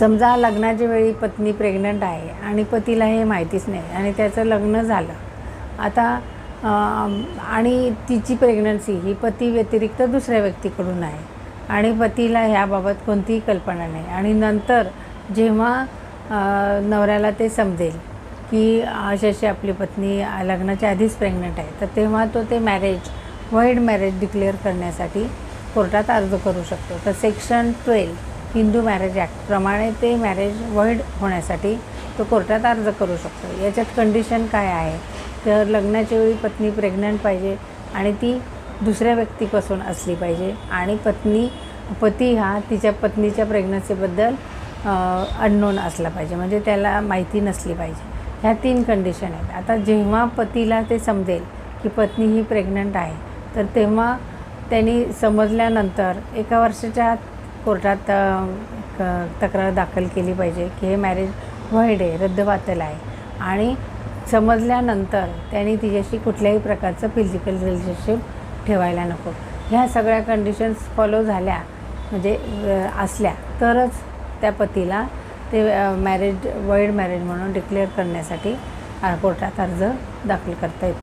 समजा लग्नाच्या वेळी पत्नी प्रेग्नंट आहे आणि पतीला हे माहितीच नाही आणि त्याचं लग्न झालं. आता आणि तिची प्रेग्नन्सी ही पती व्यतिरिक्त दुसऱ्या व्यक्तीकडून आहे आणि पतीला ह्याबाबत कोणतीही कल्पना नाही. आणि नंतर जेव्हा नवऱ्याला ते समजेल की अशी अशी आपली पत्नी लग्नाच्या आधीच प्रेग्नंट आहे तर तेव्हा तो ते मॅरेज वाईड मॅरेज डिक्लेअर करण्यासाठी कोर्टात अर्ज करू शकतो. तर सेक्शन ट्वेल्व हिंदू मॅरेज ॲक्टप्रमाणे ते मॅरेज वाईड होण्यासाठी तो कोर्टात अर्ज करू शकतो. याच्यात कंडिशन काय आहे? तर लग्नाच्या वेळी पत्नी प्रेग्नंट पाहिजे आणि ती दुसऱ्या व्यक्तीपासून असली पाहिजे आणि पत्नी पती हा तिच्या पत्नीच्या प्रेग्नन्सीबद्दल अननोन असला पाहिजे. म्हणजे त्याला माहिती नसली पाहिजे. ह्या तीन कंडिशन आहेत. आता जेव्हा पतीला ते समजेल की पत्नी ही प्रेग्नंट आहे तर तेव्हा त्यांनी समजल्यानंतर एका वर्षाच्या आत कोर्टात क- तक्रार दाखल केली पाहिजे की हे मॅरेज व्हाईड आहे रद्दबातल आहे. आणि समजल्यानंतर त्यांनी तिच्याशी कुठल्याही प्रकारचं फिजिकल रिलेशनशिप ठेवायला नको. ह्या सगळ्या कंडिशन्स फॉलो झाल्या म्हणजे असल्या तरच त्या पतीला ते मॅरेज वाईड मॅरेज म्हणून डिक्लेअर करण्यासाठी कोर्टात अर्ज दाखल करता येतो.